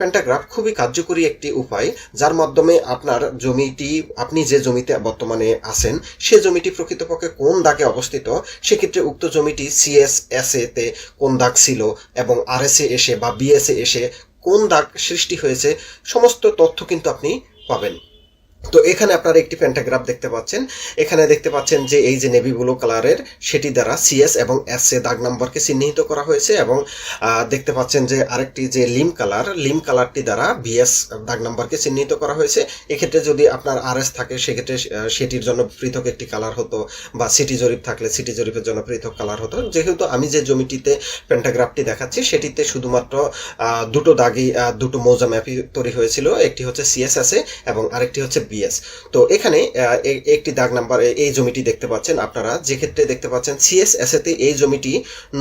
Pantograph খুবই কার্যকরী একটি উপায়, যার মাধ্যমে আপনার জমিটি, আপনি যে জমিতে বর্তমানে আছেন, সে জমিটি প্রকৃতপক্ষে কোন দাগে অবস্থিত? সেক্ষেত্রে উক্ত জমিটি সিএস এস তে কোন দাগ ছিল এবং আর এসে বা বিএসএ এসে কোন দাগ সৃষ্টি হয়েছে? সমস্ত তথ্য কিন্তু আপনি পাবেন। তো এখানে আপনারা একটি প্যান্টাগ্রাফ দেখতে পাচ্ছেন। এখানে দেখতে পাচ্ছেন যে এই যে নেভি ব্লু কালারের সেটি দ্বারা সিএস এবং এস এ দাগ নাম্বারকে চিহ্নিত করা হয়েছে এবং দেখতে পাচ্ছেন যে আরেকটি যে লিম কালার লিম কালারটি দ্বারা বিএস দাগ নাম্বারকে চিহ্নিত করা হয়েছে। এক্ষেত্রে যদি আপনার আর এস থাকে সেক্ষেত্রে সেটির জন্য পৃথক একটি কালার হতো বা সিটি জরিপ থাকলে সিটি জরিপের জন্য পৃথক কালার হতো। যেহেতু আমি যে জমিটিতে প্যান্টাগ্রাফটি দেখাচ্ছি সেটিতে শুধুমাত্র দুটো আহ, দুটো মৌজা ম্যাপই তৈরি হয়েছিল। একটি হচ্ছে সিএসএসএ এবং আরেকটি হচ্ছে বিএস তো এখানে একটি দাগ নাম্বার এই জমিটি দেখতে পাচ্ছেন আপনারা। যে ক্ষেত্রে দেখতে পাচ্ছেন সিএসএসএ তে এই জমিটি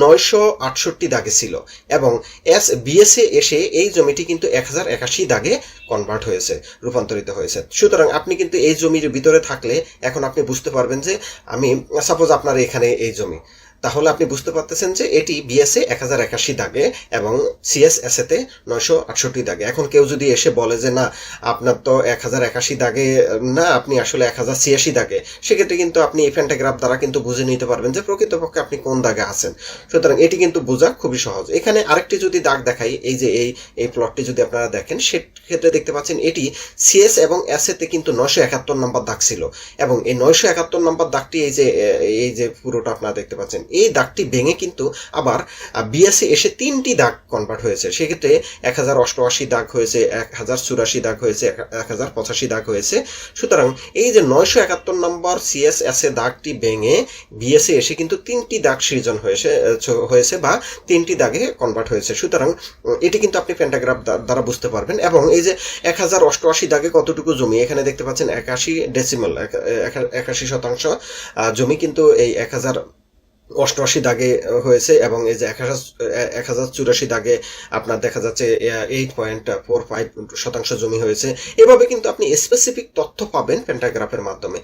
নয়শো আটষট্টি দাগে ছিল এবং এস বিএসএ এসে এই জমিটি কিন্তু এক হাজার একাশি দাগে কনভার্ট হয়েছে, রূপান্তরিত হয়েছে। সুতরাং আপনি কিন্তু এই জমির ভিতরে থাকলে এখন আপনি বুঝতে পারবেন যে আমি সাপোজ আপনার এখানে এই জমি তাহলে আপনি বুঝতে পারতেছেন যে এটি বিএসএ এক হাজার একাশি দাগে এবং সিএসএসএ তে নয়শো আটষট্টি দাগে। এখন কেউ যদি এসে বলে যে, না, আপনার তো এক হাজার একাশি দাগে, না, আপনি আসলে এক হাজার ছিয়াশি দাগে। সেক্ষেত্রে কিন্তু আপনি এই প্যান্টাগ্রাফ দ্বারা কিন্তু বুঝে নিতে পারবেন যে প্রকৃতপক্ষে আপনি কোন দাগে আছেন। সুতরাং এটি কিন্তু বোঝা খুবই সহজ। এখানে আরেকটি যদি দাগ দেখাই, এই যে এই এই প্লটটি যদি আপনারা দেখেন, সেক্ষেত্রে দেখতে পাচ্ছেন এটি সিএস এবং এস তে কিন্তু নয়শো একাত্তর নম্বর দাগ ছিল। এবং এই নয়শো একাত্তর নম্বর দাগটি এই যে এই যে পুরোটা আপনারা দেখতে পাচ্ছেন এই দাগটি ভেঙে কিন্তু আবার বিএসএ এসে তিনটি দাগ কনভার্ট হয়েছে। সেক্ষেত্রে এক হাজার অষ্টআশি দাগ হয়েছে, এক হাজার চুরাশি দাগ হয়েছে, এক হাজার পঁচাশি দাগ হয়েছে। সুতরাং এই যে নয়শো একাত্তর নম্বর সিএসএস এ দাগটি ভেঙে বিএসএ এসে কিন্তু তিনটি দাগ সৃজন হয়েছে হয়েছে বা তিনটি দাগে কনভার্ট হয়েছে। সুতরাং এটি কিন্তু আপনি প্যান্টাগ্রাফ দ্বারা বুঝতে পারবেন। এবং এই যে এক হাজার অষ্টআশি দাগে কতটুকু জমি, এখানে দেখতে পাচ্ছেন একাশি ডেসিমাল একাশি শতাংশ জমি কিন্তু এই এক হাজার অষ্টআশি দাগে হয়েছে এবং এই যে এক হাজার চুরাশি দাগে আপনার দেখা যাচ্ছে এইট পয়েন্ট ফোর ফাইভ শতাংশ জমি হয়েছে। এভাবে কিন্তু আপনি স্পেসিফিক তথ্য পাবেন প্যান্টাগ্রাফের মাধ্যমে।